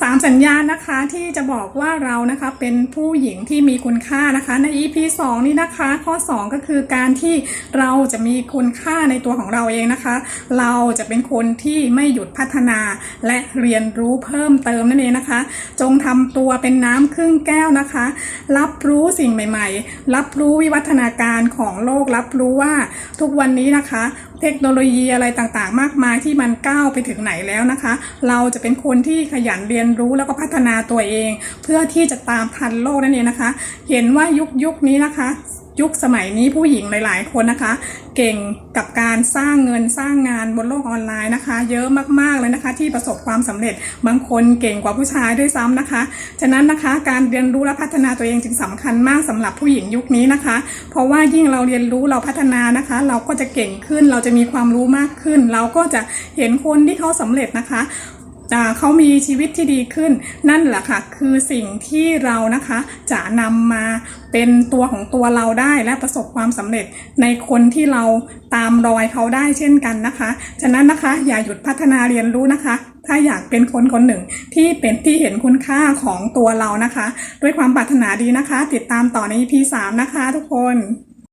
สามสัญญาณนะคะที่จะบอกว่าเรานะคะเป็นผู้หญิงที่มีคุณค่านะคะใน EP 2 นี้นะคะ ข้อ 2 ก็คือการที่เราจะมีคุณค่าในตัวของเราเองนะคะ เราจะเป็นคนที่ไม่หยุดพัฒนาและเรียนรู้เพิ่มเติมนั่นเองนะคะ จงทำตัวเป็นน้ำครึ่งแก้วนะคะ รับรู้สิ่งใหม่ ๆ รับรู้วิวัฒนาการของโลก รับรู้ว่าทุกวันนี้นะคะ เทคโนโลยีอะไรต่างๆ มากมายที่มันก้าวไปถึงไหนแล้วนะคะ เราจะเป็นคนที่ขยันเรียนรู้แล้วก็พัฒนาตัวเอง เพื่อที่จะตามทันโลกนั่นเองนะคะ เห็นว่ายุคยุคนี้นะคะ ยุคสมัยนี้ผู้หญิงหลาย ๆ คนนะคะ เก่งกับการสร้างเงินสร้างงานบนโลกออนไลน์นะคะ เยอะมากๆเลยนะคะ ที่ประสบความสำเร็จบางคนเก่งกว่าผู้ชายด้วยซ้ำนะคะ ฉะนั้นนะคะการเรียนรู้และพัฒนาตัวเองจึงสำคัญมากสำหรับผู้หญิงยุคนี้นะคะ เพราะว่ายิ่งเราเรียนรู้เราพัฒนานะคะ เราก็จะเก่งขึ้นเราจะมีความรู้มากขึ้น เราก็จะเห็นคนที่เขาสำเร็จนะคะ เขามีชีวิตที่ดีขึ้น นั่นแหละค่ะ คือสิ่งที่เรานะคะจะนำมาเป็นตัวของตัวเราได้และประสบความสำเร็จในคนที่เราตามรอยเขาได้เช่นกันนะคะ ฉะนั้นนะคะอย่าหยุดพัฒนาเรียนรู้นะคะ ถ้าอยากเป็นคนคนหนึ่งที่เป็นที่เห็นคุณค่าของตัวเรานะคะ ด้วยความปรารถนาดีนะคะ ติดตามต่อใน EP 3 นะคะทุกคน